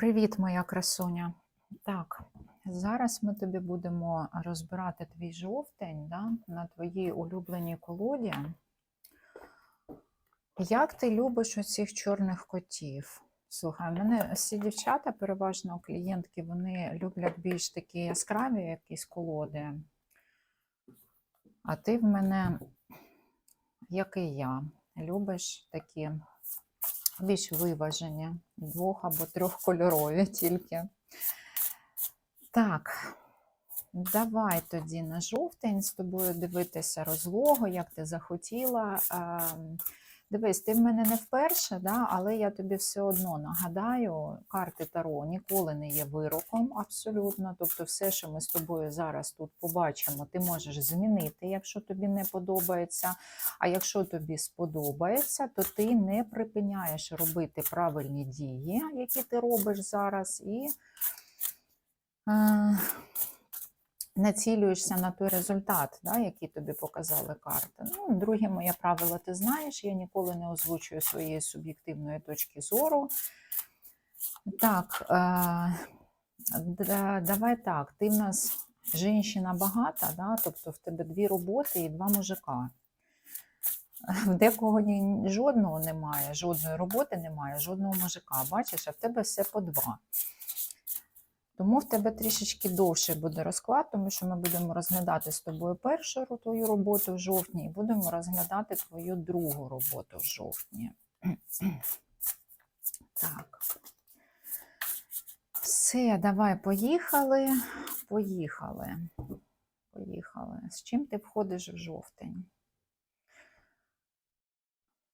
Привіт, моя красуня. Так, зараз ми тобі будемо розбирати твій жовтень да, на твоїй улюбленій колоді. Як ти любиш оцих чорних котів? Слухай, мене всі дівчата, переважно клієнтки, вони люблять більш такі яскраві якісь колоди. А ти в мене, як і я, любиш такі більш виважені, двох або трьохкольорові тільки. Так, давай тоді на жовтень з тобою дивитися розлогу, як ти захотіла. Дивись, ти в мене не вперше, да, але я тобі все одно нагадаю, карти Таро ніколи не є вироком, абсолютно. Тобто, все, що ми з тобою зараз тут побачимо, ти можеш змінити, якщо тобі не подобається. А якщо тобі сподобається, то ти не припиняєш робити правильні дії, які ти робиш зараз, і е, націлюєшся на той результат, да, який тобі показали карти. Ну, друге моє правило, ти знаєш, я ніколи не озвучую своєї суб'єктивної точки зору. Так, е, да- давай так, ти в нас жінка багата, да, тобто в тебе дві роботи і два мужика. В декого ні, жодного немає, жодної роботи немає, жодного мужика. Бачиш, а в тебе все по два. Тому в тебе трішечки довший буде розклад, тому що ми будемо розглядати з тобою першу твою роботу в жовтні і будемо розглядати твою другу роботу в жовтні. Так. Все, давай, поїхали. Поїхали. Поїхали. З чим ти входиш в жовтень?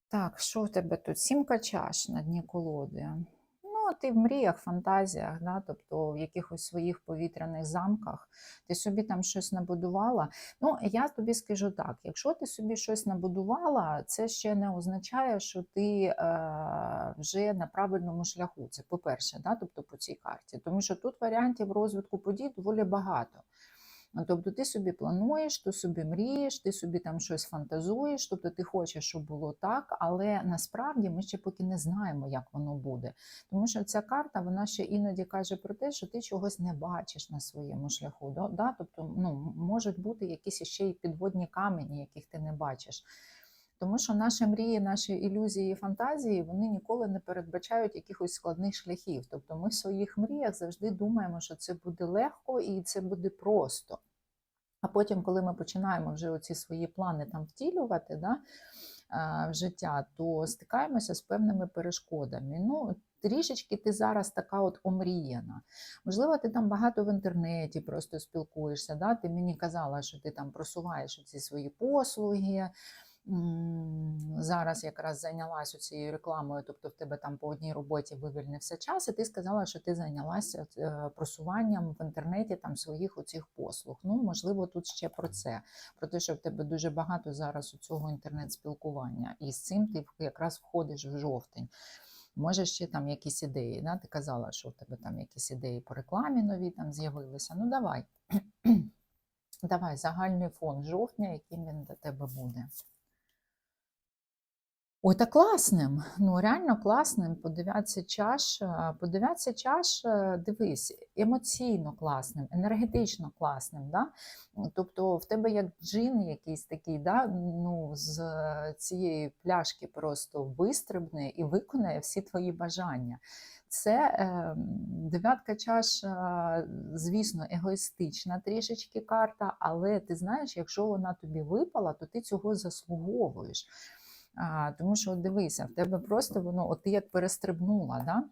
Так, що в тебе тут? Сімка чаш на дні колоди. Ну, ти в мріях, фантазіях, да? тобто в якихось своїх повітряних замках, ти собі там щось набудувала. Ну, я тобі скажу так: якщо ти собі щось набудувала, це ще не означає, що ти е, вже на правильному шляху. Це по-перше, да? тобто по цій карті. Тому що тут варіантів розвитку подій доволі багато. Ну, Тобто ти собі плануєш, ти собі мрієш, ти собі там щось фантазуєш, тобто ти хочеш, щоб було так, але насправді ми ще поки не знаємо, як воно буде. Тому що ця карта вона ще іноді каже про те, що ти чогось не бачиш на своєму шляху. Да? Тобто ну, можуть бути якісь ще й підводні камені, яких ти не бачиш. Тому що наші мрії, наші ілюзії, фантазії вони ніколи не передбачають якихось складних шляхів. Тобто ми в своїх мріях завжди думаємо, що це буде легко і це буде просто. А потім, коли ми починаємо вже оці свої плани там втілювати да, в життя, то стикаємося з певними перешкодами. Ну, трішечки ти зараз така от омріяна. Можливо, ти там багато в інтернеті просто спілкуєшся. Да? Ти мені казала, що ти там просуваєш ці свої послуги. Зараз якраз зайнялася цією рекламою, тобто в тебе там по одній роботі вивільнився час, і ти сказала, що ти зайнялася е, просуванням в інтернеті там своїх оцих послуг. Ну, можливо, тут ще про це, про те, що в тебе дуже багато зараз у цього інтернет-спілкування, і з цим ти якраз входиш в жовтень. Може, ще там якісь ідеї. Да? Ти казала, що в тебе там якісь ідеї по рекламі нові там з'явилися. Ну, давай. Давай загальний фон жовтня, яким він для тебе буде. Ой, та класним, ну реально класним. По чаш, е, по чаш, е, дивись, емоційно класним, енергетично класним. Да? Тобто в тебе як джин якийсь такий, да? ну, з е, цієї пляшки просто вистрибне і виконає всі твої бажання. Це дев'ятка чаш, звісно, егоїстична трішечки карта, але ти знаєш, якщо вона тобі випала, то ти цього заслуговуєш. А, тому що дивися, в тебе просто воно, от ти як перестрибнула, да?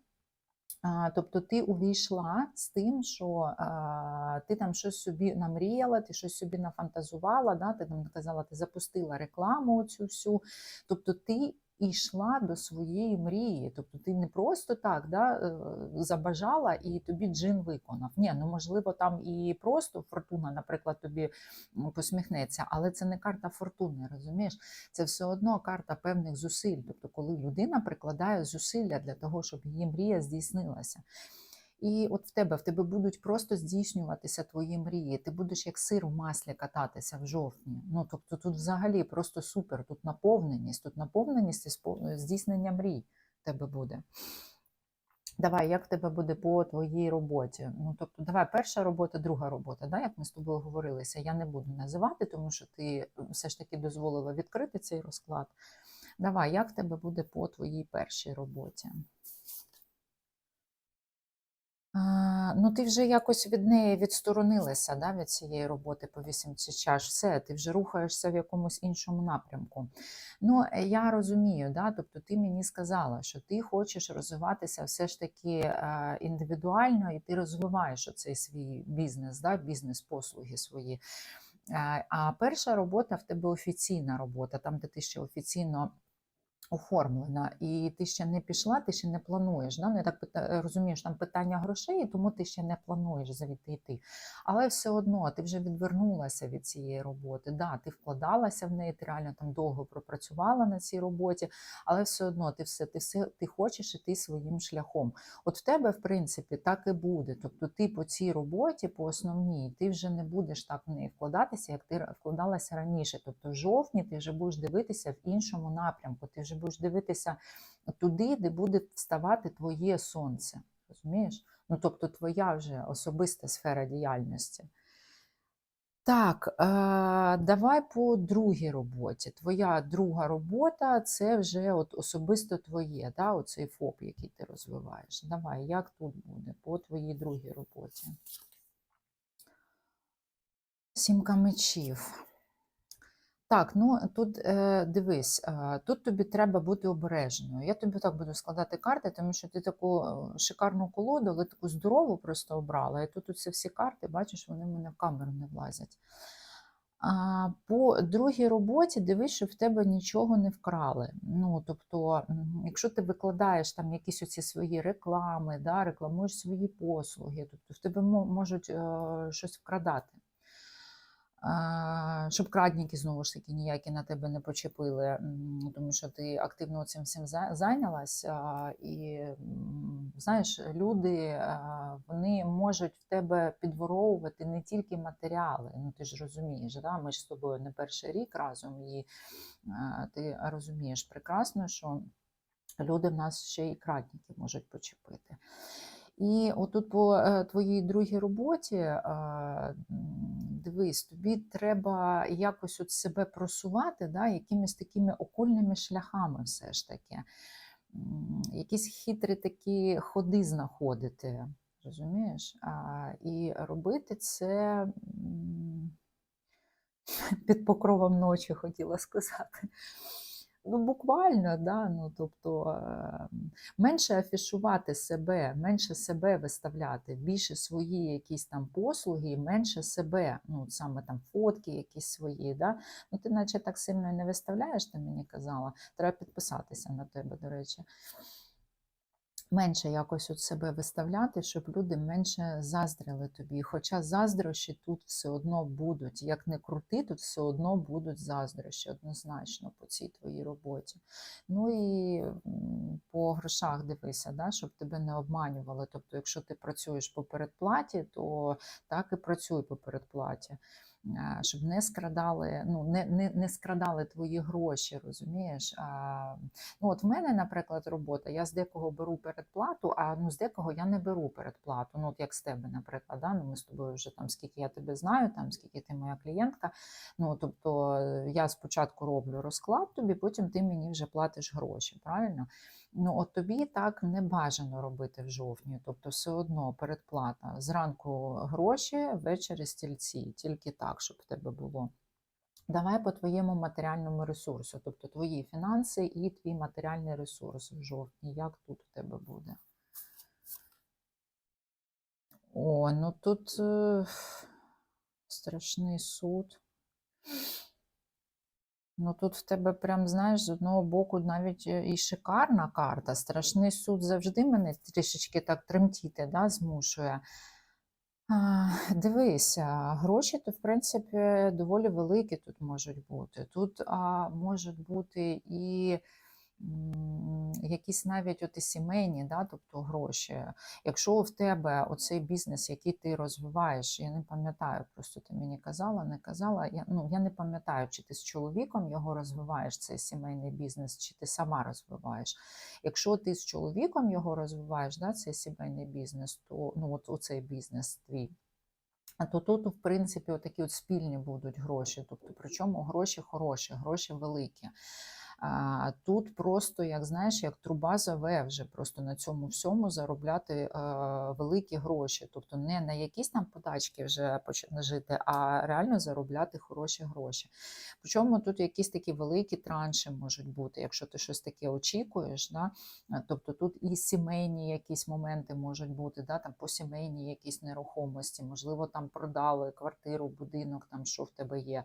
А, тобто ти увійшла з тим, що а, ти там щось собі намріяла, ти щось собі нафантазувала, да? ти там казала, ти запустила рекламу цю всю. Тобто ти йшла до своєї мрії. Тобто ти не просто так да, е, забажала і тобі джин виконав. Ні, ну можливо, там і просто фортуна, наприклад, тобі посміхнеться, але це не карта фортуни, розумієш? Це все одно карта певних зусиль. Тобто, коли людина прикладає зусилля для того, щоб її мрія здійснилася. І от в тебе в тебе будуть просто здійснюватися твої мрії. Ти будеш як сир в маслі кататися в жовтні. Ну тобто тут взагалі просто супер. Тут наповненість, тут наповненість і здійснення мрій в тебе буде. Давай, як в тебе буде по твоїй роботі? Ну, тобто, давай перша робота, друга робота, да, як ми з тобою говорилися. Я не буду називати, тому що ти все ж таки дозволила відкрити цей розклад. Давай, як в тебе буде по твоїй першій роботі? Ну, ти вже якось від неї відсторонилася, да, від цієї роботи по вісімці чаш. Все, ти вже рухаєшся в якомусь іншому напрямку. Ну, е, я розумію, да, тобто ти мені сказала, що ти хочеш розвиватися все ж таки е, індивідуально, і ти розвиваєш оцей свій бізнес, да, бізнес-послуги свої. Е, А перша робота в тебе офіційна робота, там, де ти ще офіційно оформлена, і ти ще не пішла, ти ще не плануєш. Да? Ну, я так пита- розумію, що там питання грошей, тому ти ще не плануєш звідти йти. Але все одно ти вже відвернулася від цієї роботи. Да, ти вкладалася в неї, ти реально там довго пропрацювала на цій роботі, але все одно ти все, ти все ти хочеш іти своїм шляхом. От в тебе, в принципі, так і буде. Тобто ти по цій роботі, по основній, ти вже не будеш так в неї вкладатися, як ти вкладалася раніше. Тобто в жовтні ти вже будеш дивитися в іншому напрямку, ти вже будеш дивитися туди, де буде вставати твоє сонце. Розумієш? Ну, тобто твоя вже особиста сфера діяльності. Так, е, давай по другій роботі. Твоя друга робота це вже от особисто твоє, да, оцей ФОП, який ти розвиваєш. Давай, як тут буде по твоїй другій роботі? Сімка мечів. Так, ну тут е, дивись, е, тут тобі треба бути обережною. Я тобі так буду складати карти, тому що ти таку е, шикарну колоду, але таку здорову просто обрала. І тут оці всі карти, бачиш, вони в мене в камеру не влазять. А, по другій роботі дивись, щоб в тебе нічого не вкрали. Ну, тобто, якщо ти викладаєш там якісь оці свої реклами, да, рекламуєш свої послуги, тобто в тебе можуть е, щось вкрадати. Щоб крадніки знову ж таки ніякі на тебе не почепили, тому що ти активно цим всім за- зайнялась. І знаєш, люди вони можуть в тебе підворовувати не тільки матеріали. Ну ти ж розумієш, да? ми ж з тобою не перший рік разом, і ти розумієш прекрасно, що люди в нас ще і крадніки можуть почепити. І отут по е, твоїй другій роботі, е, дивись, тобі треба якось от себе просувати да, якимись такими окольними шляхами все ж таки. Якісь хитрі такі ходи знаходити, розумієш? І робити це під покровом ночі, хотіла сказати. Ну, буквально, да, ну, тобто, е, менше афішувати себе, менше себе виставляти, більше свої якісь там послуги, менше себе, ну, саме там фотки якісь свої. Да? Ну, ти наче так сильно не виставляєш, ти мені казала. Треба підписатися на тебе, до речі. Менше якось от себе виставляти, щоб люди менше заздрили тобі. Хоча заздрощі тут все одно будуть. Як не крути, тут все одно будуть заздрощі однозначно по цій твоїй роботі. Ну і по грошах дивися, да, щоб тебе не обманювали. Тобто, якщо ти працюєш по передплаті, то так і працюй по передплаті. Щоб не скрадали, ну не, не, не скрадали твої гроші, розумієш? А, Ну, от в мене, наприклад, робота, я з декого беру передплату, а ну, з декого я не беру передплату. Ну, от як з тебе, наприклад, да? ну, ми з тобою вже там, скільки я тебе знаю, там, скільки ти моя клієнтка. Ну, тобто е, я спочатку роблю розклад тобі, потім ти мені вже платиш гроші, правильно? Ну, от тобі так не бажано робити в жовтні, тобто все одно передплата. Зранку гроші, ввечері стільці, тільки так, щоб в тебе було. Давай по твоєму матеріальному ресурсу, тобто твої фінанси і твій матеріальний ресурс в жовтні. Як тут у тебе буде? О, ну тут е, страшний суд. Ну тут в тебе прям, знаєш, з одного боку навіть е, і шикарна карта. Страшний суд завжди мене трішечки так тремтіти да, змушує. А, Дивися, гроші то, в принципі, доволі великі тут можуть бути. Тут а, можуть бути і якісь навіть от і сімейні, да, тобто гроші. Якщо в тебе оцей бізнес, який ти розвиваєш, я не пам'ятаю, просто ти мені казала, не казала. Я, ну, я не пам'ятаю, чи ти з чоловіком його розвиваєш, цей сімейний бізнес, чи ти сама розвиваєш. Якщо ти з чоловіком його розвиваєш, да, цей сімейний бізнес, то ну, от оцей бізнес твій. То тут, в принципі, такі от спільні будуть гроші. Тобто, причому гроші хороші, гроші великі. А, Тут просто, як знаєш, як труба заве вже просто на цьому всьому заробляти великі гроші. Тобто не на якісь там подачки вже почати жити, а реально заробляти хороші гроші. Причому тут якісь такі великі транші можуть бути, якщо ти щось таке очікуєш. Да? Тобто тут і сімейні якісь моменти можуть бути, да? там по сімейній якісь нерухомості, можливо, там продали квартиру, будинок, там що в тебе є,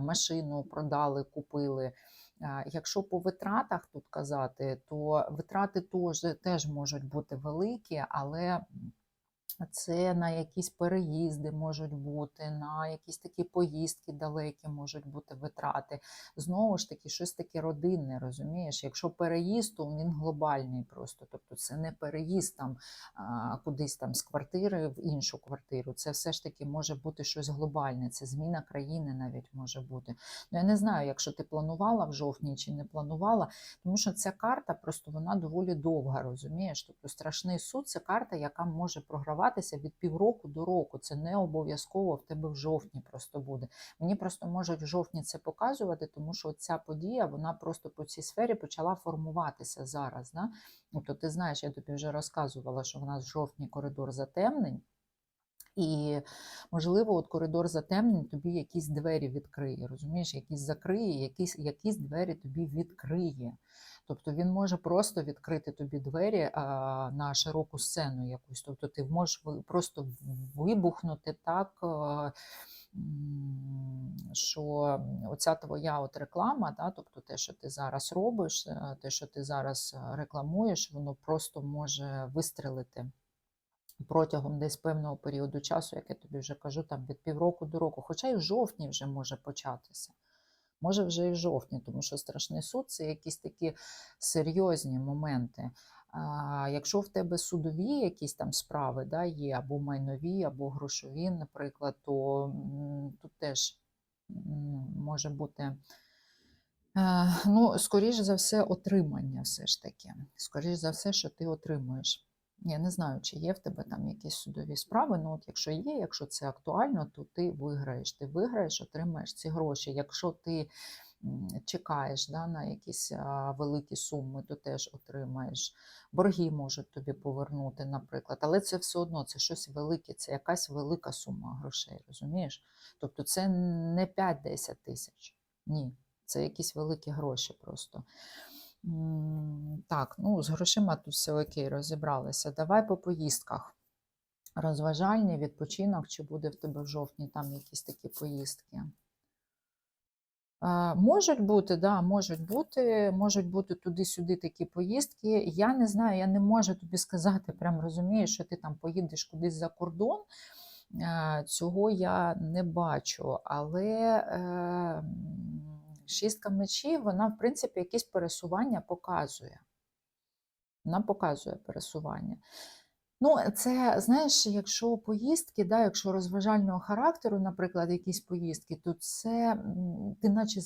машину продали, купили. А, Якщо по витратах тут казати, то витрати теж можуть бути великі, але це на якісь переїзди можуть бути, на якісь такі поїздки далекі можуть бути витрати. Знову ж таки, щось таке родинне, розумієш? Якщо переїзд, то він глобальний просто. Тобто це не переїзд там кудись там з квартири в іншу квартиру. Це все ж таки може бути щось глобальне, це зміна країни навіть може бути. Ну я не знаю, якщо ти планувала в жовтні чи не планувала, тому що ця карта просто вона доволі довга, розумієш? Тобто страшний суд це карта, яка може програватися від півроку до року. Це не обов'язково в тебе в жовтні просто буде. Мені просто можуть в жовтні це показувати, тому що ця подія вона просто по цій сфері почала формуватися зараз. Да? Тобто, ти знаєш, я тобі вже розказувала, що в нас в жовтні коридор затемнень. І, можливо, от коридор затемнень тобі якісь двері відкриє, розумієш, якісь закриє, якісь, якісь двері тобі відкриє. Тобто він може просто відкрити тобі двері а, на широку сцену якусь. Тобто ти можеш просто вибухнути так, а, що оця твоя от реклама, да, тобто те, що ти зараз робиш, е, те, що ти зараз е, рекламуєш, воно просто може вистрелити протягом десь певного періоду часу, як я тобі вже кажу, там від півроку до року, хоча і в жовтні вже може початися. Може вже і в жовтні, тому що страшний суд це якісь такі серйозні моменти. А, якщо в тебе судові якісь там справи да, є, або майнові, або грошові, наприклад, то тут теж може бути. е, Ну, скоріш за все, отримання все ж таки. Скоріш за все, що ти отримуєш. Я не знаю, чи є в тебе там якісь судові справи. Ну, от якщо є, якщо це актуально, то ти виграєш. Ти виграєш, отримаєш ці гроші. Якщо ти чекаєш да, на якісь великі суми, то теж отримаєш. Борги можуть тобі повернути, наприклад. Але це все одно це щось велике, це якась велика сума грошей, розумієш? Тобто це не 5-10 тисяч. Ні, це якісь великі гроші просто. Так, ну з грошима тут все окей, розібралися. Давай по поїздках. Розважальний відпочинок, чи буде в тебе в жовтні там якісь такі поїздки? Е, Можуть бути, да, можуть бути, можуть бути туди-сюди такі поїздки. Я не знаю, я не можу тобі сказати, прям розумієш, що ти там поїдеш кудись за кордон. Е, Цього я не бачу, але е, шістка мечів, вона, в принципі, якісь пересування показує. Вона показує пересування. Ну, це, знаєш, якщо поїздки, да, якщо розважального характеру, наприклад, якісь поїздки, то це ти наче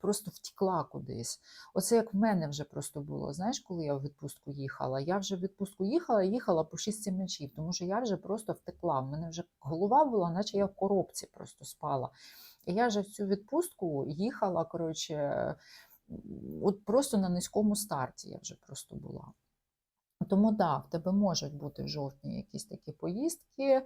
просто втікла кудись. Оце як в мене вже просто було. Знаєш, коли я в відпустку їхала, я вже в відпустку їхала, їхала по шістці мечів, тому що я вже просто втекла. В мене вже голова була, наче я в коробці просто спала. І я вже в цю відпустку їхала, коротше, от просто на низькому старті я вже просто була. Тому так, да, в тебе можуть бути в жовтні якісь такі поїздки.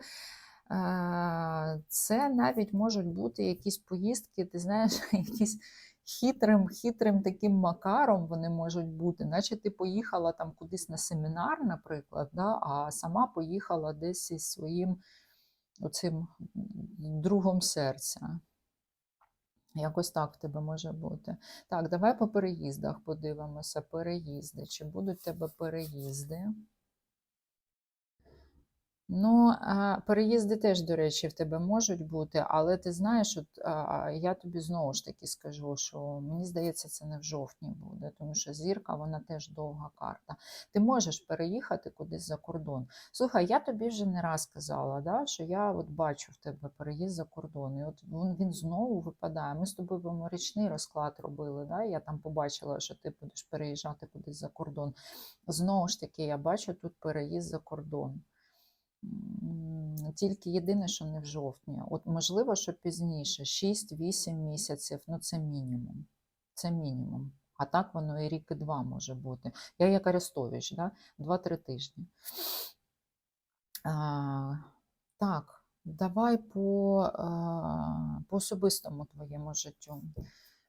Це навіть можуть бути якісь поїздки, ти знаєш, якісь хитрим, хитрим таким макаром вони можуть бути, наче ти поїхала там кудись на семінар, наприклад, да, а сама поїхала десь із своїм оцим другом серця. Якось так тебе може бути. Так, давай по переїздах подивимося. Переїзди. Чи будуть тебе переїзди? Ну, переїзди теж, до речі, в тебе можуть бути, але ти знаєш, от я тобі знову ж таки скажу, що мені здається, це не в жовтні буде, тому що зірка, вона теж довга карта. Ти можеш переїхати кудись за кордон. Слухай, я тобі вже не раз казала, да, що я от бачу в тебе переїзд за кордон. І от він, знову випадає. Ми з тобою річний розклад робили. Да, я там побачила, що ти будеш переїжджати кудись за кордон. Знову ж таки, я бачу тут переїзд за кордон. Тільки єдине, що не в жовтні. От можливо, що пізніше, 6-8 місяців, ну це мінімум. Це мінімум. А так воно і рік, і два може бути. Я як Арестович, да? 2-3 тижні. А, так, давай по, а, по особистому твоєму життю.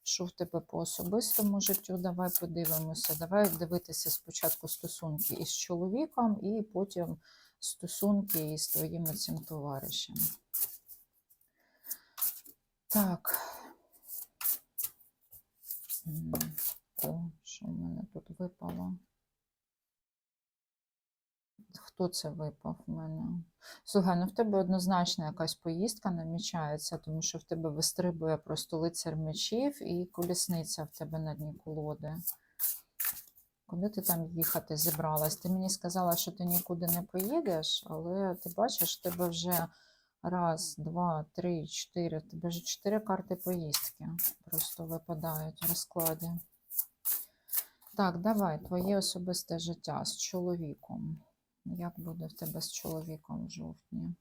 Що в тебе по особистому життю? Давай подивимося. Давай дивитися спочатку стосунки із чоловіком, і потім стосунки із твоїм цим товаришем. Так. О, що в мене тут випало? Хто це випав в мене? Слухай, ну в тебе однозначно якась поїздка намічається, тому що в тебе вистрибує просто лицар мечів і колісниця в тебе на дні колоди. Куди ти там їхати зібралась? Ти мені сказала, що ти нікуди не поїдеш, але ти бачиш, тебе вже раз, два, три, чотири. Тебе вже чотири карти поїздки просто випадають в розкладі. Так, давай, твоє особисте життя з чоловіком. Як буде в тебе з чоловіком в жовтні?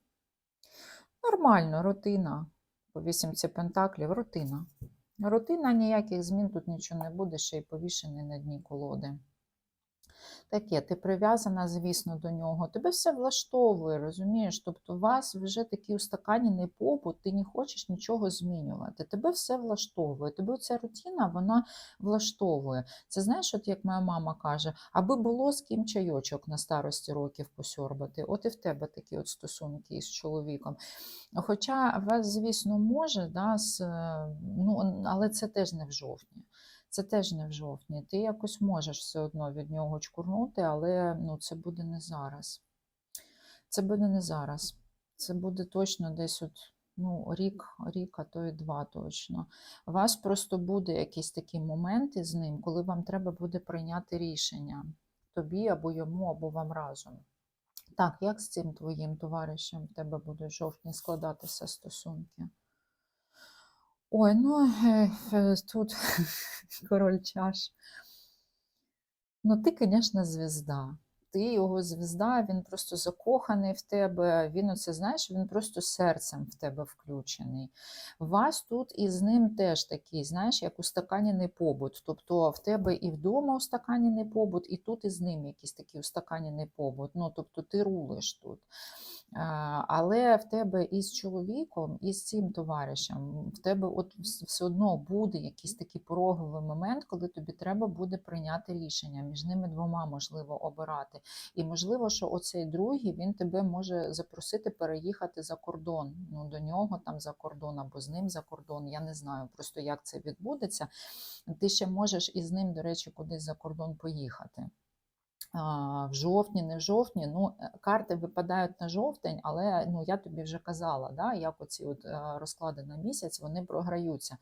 Нормально, рутина. По вісімці пентаклів, рутина. Рутина, ніяких змін тут нічого не буде, ще й повішений на дні колоди. Таке, ти прив'язана, звісно, до нього. Тебе все влаштовує, розумієш? Тобто у вас вже такий устаканений побут, ти не хочеш нічого змінювати. Тебе все влаштовує. Тебе ця рутина вона влаштовує. Це знаєш, от як моя мама каже, аби було з ким чайочок на старості років посьорбати. От і в тебе такі от стосунки із чоловіком. Хоча вас, звісно, може, да, з, е, ну, але це теж не в жовтні. Це теж не в жовтні. Ти якось можеш все одно від нього чкурнути, але ну, це буде не зараз. Це буде не зараз. Це буде точно десь от, ну, рік, рік, а то і два точно. У вас просто буде якісь такі моменти з ним, коли вам треба буде прийняти рішення. Тобі або йому, або вам разом. Так, як з цим твоїм товаришем в тебе будуть жовтні складатися стосунки? Ой, ну е, тут король чаш. Ну, ти, звісно, звізда. Ти його звізда, він просто закоханий в тебе. Він оце, знаєш, він просто серцем в тебе включений. Вас тут із ним теж такий, знаєш, як устаканений побут. Тобто в тебе і вдома устаканений побут, і тут із ним якийсь такий устаканений побут. Ну, тобто ти рулиш тут. А, Але в тебе із чоловіком, і з цим товаришем, в тебе от все одно буде якийсь такий пороговий момент, коли тобі треба буде прийняти рішення. Між ними двома можливо обирати. І можливо, що оцей другий він тебе може запросити переїхати за кордон. Ну до нього там за кордон або з ним за кордон. Я не знаю просто як це відбудеться. Ти ще можеш із ним, до речі, кудись за кордон поїхати. В жовтні, не в жовтні. Ну, е, карти випадають на жовтень, але ну, я тобі вже казала, да, як оці от е, розклади на місяць вони програються.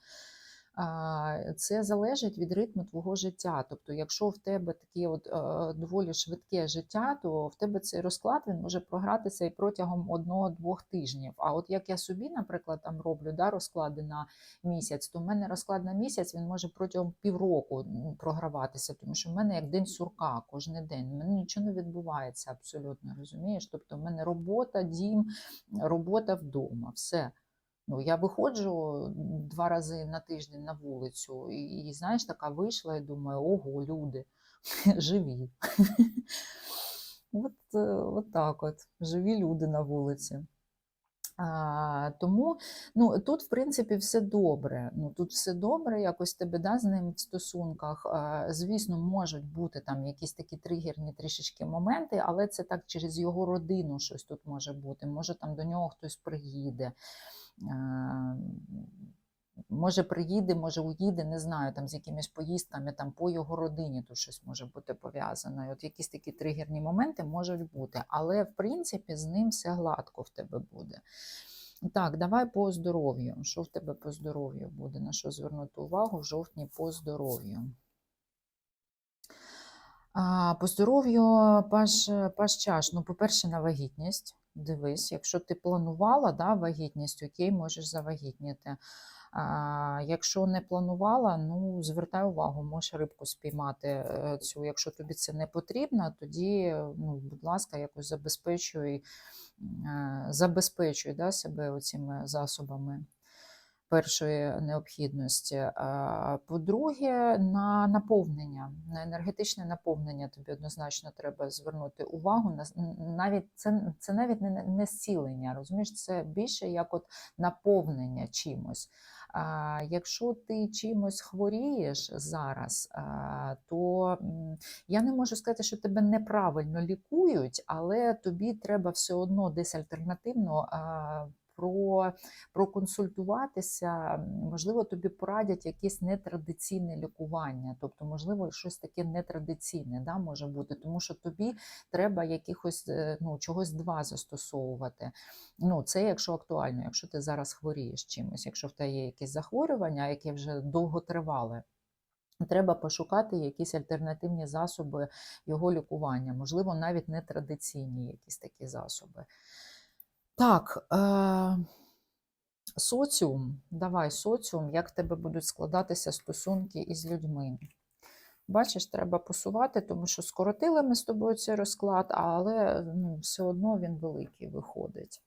Це залежить від ритму твого життя. Тобто, якщо в тебе таке от е, доволі швидке життя, то в тебе цей розклад він може програтися і протягом одного-двох тижнів. А от як я собі, наприклад, там роблю да, розклади на місяць, то в мене розклад на місяць він може протягом півроку програватися, тому що в мене як день сурка кожен день. У мене нічого не відбувається абсолютно, розумієш? Тобто, в мене робота, дім, робота вдома, все. Ну, я виходжу два рази на тиждень на вулицю, і, і знаєш, така вийшла і думаю, ого, люди живі. От, е, от так от, живі люди на вулиці. А, тому ну, тут, в принципі, все добре. Ну, тут все добре, якось тебе да, з ним в стосунках. А, звісно, можуть бути там якісь такі тригерні трішечки моменти, але це так через його родину щось тут може бути. Може, там до нього хтось приїде. А, Може, приїде, може, уїде, не знаю, там з якимись поїздками, там по його родині тут щось може бути пов'язано. І От якісь такі тригерні моменти можуть бути, але в принципі з ним все гладко в тебе буде. Так, давай по здоров'ю. Що в тебе по здоров'ю буде? На що звернути увагу в жовтні по здоров'ю? По здоров'ю паш, паш чаш. Ну, по-перше, на вагітність. Дивись, якщо ти планувала да, вагітність, окей, можеш завагітніти. А, якщо не планувала, ну звертай увагу, можеш рибку спіймати е, цю. Якщо тобі це не потрібно, тоді, ну, будь ласка, якось забезпечуй, е, забезпечуй да, себе цими засобами першої необхідності. По-друге, на наповнення, на енергетичне наповнення тобі однозначно треба звернути увагу. Навіть це, це навіть не, не зцілення, розумієш, це більше як от наповнення чимось. А, якщо ти чимось хворієш зараз, а, то я не можу сказати, що тебе неправильно лікують, але тобі треба все одно десь альтернативно а, про, проконсультуватися. Можливо, тобі порадять якесь нетрадиційне лікування, тобто, можливо, щось таке нетрадиційне да, може бути, тому що тобі треба якихось е, ну, чогось два застосовувати. Ну, це якщо актуально, якщо ти зараз хворієш чимось, якщо в тебе є якесь захворювання, яке вже довго тривале. Треба пошукати якісь альтернативні засоби його лікування, можливо, навіть нетрадиційні якісь такі засоби. Так, е, соціум, давай соціум, як в тебе будуть складатися стосунки із людьми. Бачиш, треба посувати, тому що скоротили ми з тобою цей розклад, але ну, все одно він великий виходить.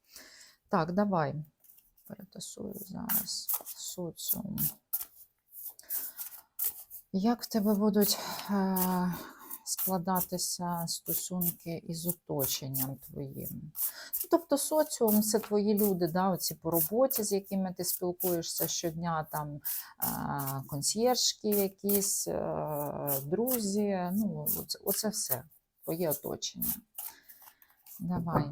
Так, давай перетасую зараз соціум. Як в тебе будуть е, складатися стосунки із оточенням твоїм? Ну, Тобто соціум це твої люди, да, оці по роботі, з якими ти спілкуєшся щодня, там консьєржки якісь, друзі, ну, оце, оце все, твоє оточення. Давай,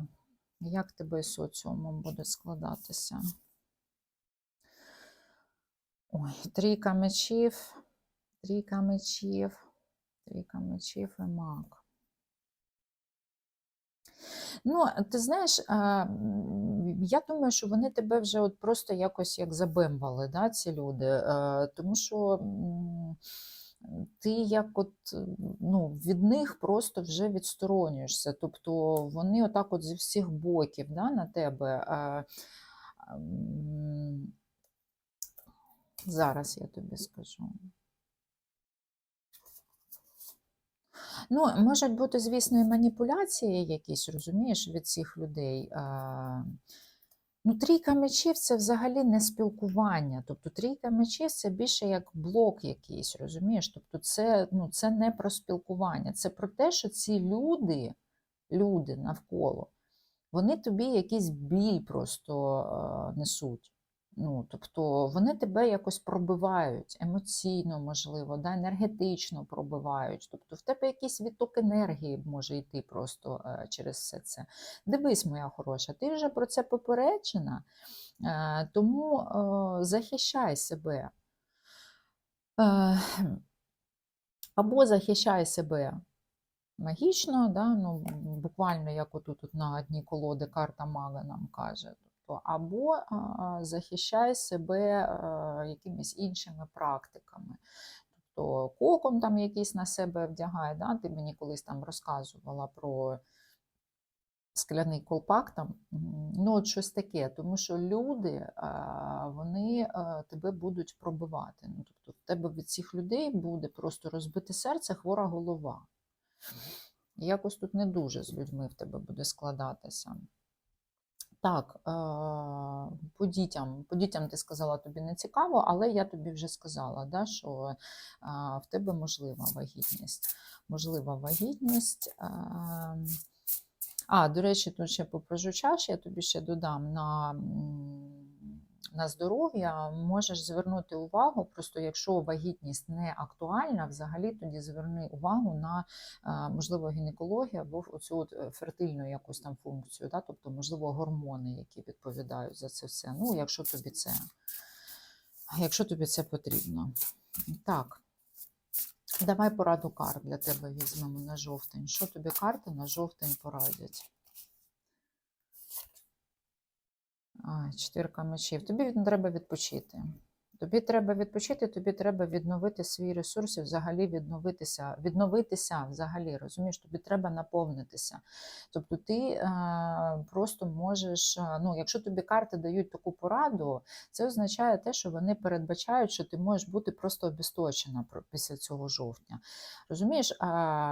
як тебе із соціумом буде складатися? Ой, трійка мечів, трійка мечів, трійка мечів і мак. Ну, ти знаєш, я думаю, що вони тебе вже от просто якось як забембали, да, ці люди. Тому що ти як от, ну, від них просто вже відсторонюєшся. Тобто вони отак от зі всіх боків да, на тебе. Зараз я тобі скажу. Ну, можуть бути, звісно, і маніпуляції якісь, розумієш, від цих людей. Ну, трійка мечів це взагалі не спілкування. Тобто трійка мечів це більше як блок якийсь, розумієш? Тобто це, ну, це не про спілкування, це про те, що ці люди, люди навколо, вони тобі якийсь біль просто несуть. Ну, тобто вони тебе якось пробивають емоційно, можливо, да, енергетично пробивають. Тобто в тебе якийсь відток енергії може йти просто е, через все це. Дивись, моя хороша, ти вже про це попереджена, е, тому е, захищай себе. Або захищай себе магічно, да, ну, буквально як отут на одній колоди карта мага нам каже. Тобто, або захищай себе якимись іншими практиками. Тобто кокон там якийсь на себе вдягає, да? ти мені колись там розказувала про скляний колпак там, ну от щось таке, тому що люди, вони тебе будуть пробивати. Ну, тобто в тебе від цих людей буде просто розбите серце, хвора голова. Якось тут не дуже з людьми в тебе буде складатися. Так, по дітям. По дітям ти сказала, тобі не цікаво, але я тобі вже сказала, да, що в тебе можлива вагітність. Можлива вагітність. А, до речі, тут ще попрожу час, я тобі ще додам на, на здоров'я. Можеш звернути увагу, просто якщо вагітність не актуальна, взагалі тоді зверни увагу на можливо, гінекологія або оцю от е, фертильну якусь там функцію, да? тобто, можливо, гормони, які відповідають за це все. Ну, якщо тобі це якщо тобі це потрібно. Так, давай пораду карт для тебе візьмемо на жовтень. Що тобі карти на жовтень порадять? А, четвірка мечів. Тобі треба відпочити. Тобі треба відпочити, тобі треба відновити свій ресурс і взагалі відновитися, відновитися взагалі, розумієш, тобі треба наповнитися. Тобто ти е, просто можеш, е, ну, якщо тобі карти дають таку пораду, це означає те, що вони передбачають, що ти можеш бути просто обісточена після цього жовтня. Розумієш, а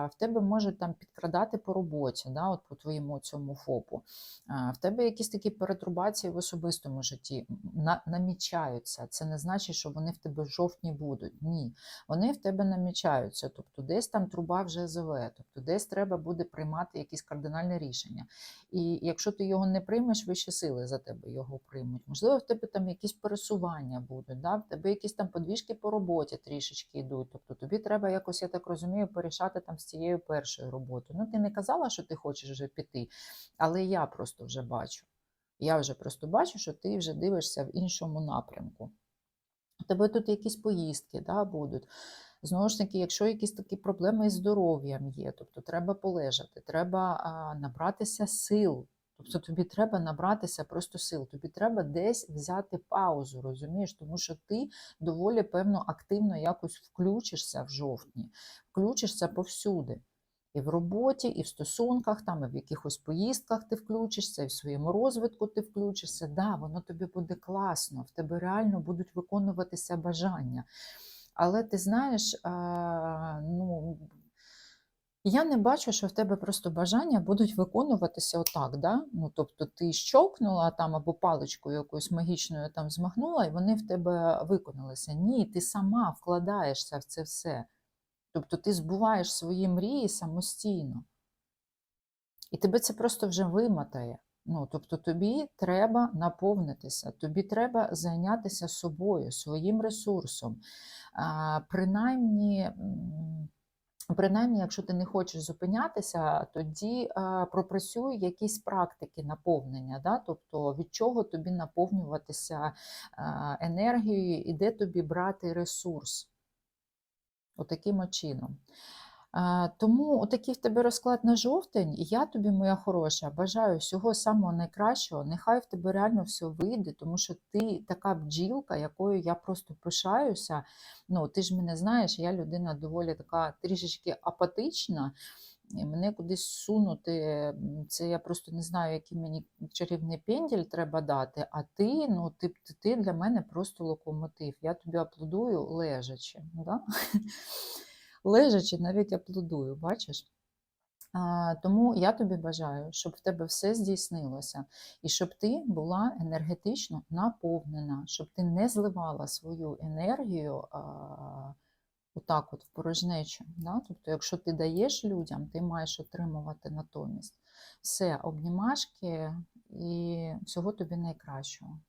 в тебе можуть там підкрадати по роботі, да, от по твоєму цьому ФОПу. А, В тебе якісь такі перетрубації в особистому житті на, намічаються. Це не значить, що вони в тебе жовтні будуть. Ні, вони в тебе намічаються. Тобто, десь там труба вже зове, тобто десь треба буде приймати якісь кардинальне рішення. І якщо ти його не приймеш, вищі сили за тебе його приймуть. Можливо, в тебе там якісь пересування будуть, да? в тебе якісь там подвіжки по роботі трішечки йдуть. Тобто тобі треба якось, я так розумію, порішати там з цією першою роботою. Ну, ти не казала, що ти хочеш вже піти, але я просто вже бачу. Я вже просто бачу, що ти вже дивишся в іншому напрямку. У тебе тут якісь поїздки да, будуть. Знову ж таки, якщо якісь такі проблеми із здоров'ям є, тобто треба полежати, треба а, набратися сил. Тобто тобі треба набратися просто сил, тобі треба десь взяти паузу, розумієш, тому що ти доволі певно активно якось включишся в жовтні, включишся повсюди. І в роботі, і в стосунках, там, і в якихось поїздках ти включишся, і в своєму розвитку ти включишся. Да, воно тобі буде класно, в тебе реально будуть виконуватися бажання. Але ти знаєш, а, ну, я не бачу, що в тебе просто бажання будуть виконуватися отак. Да? Ну, тобто ти щовкнула там або паличкою якоюсь магічною там змахнула, і вони в тебе виконалися. Ні, ти сама вкладаєшся в це все. Тобто ти збуваєш свої мрії самостійно. І тебе це просто вже вимотає. Ну, тобто тобі треба наповнитися, тобі треба зайнятися собою, своїм ресурсом. А, принаймні, принаймні, якщо ти не хочеш зупинятися, тоді а, пропрацюй якісь практики наповнення, да? тобто від чого тобі наповнюватися а, енергією і де тобі брати ресурс. Отаким от чином. Тому отакий в тебе розклад на жовтень, і я тобі, моя хороша, бажаю всього самого найкращого. Нехай в тебе реально все вийде, тому що ти така бджілка, якою я просто пишаюся. Ну, ти ж мене знаєш, я людина доволі така трішечки апатична. Мене кудись сунути, це я просто не знаю, який мені чарівний пенділь треба дати. А ти, ну, ти, ти для мене просто локомотив. Я тобі аплодую лежачи. Да? Лежачи навіть аплодую, бачиш? А, тому я тобі бажаю, щоб в тебе все здійснилося, і щоб ти була енергетично наповнена, щоб ти не зливала свою енергію а, отак от в порожнечу. Да? Тобто, якщо ти даєш людям, ти маєш отримувати натомість. Все, обнімашки і всього тобі найкращого.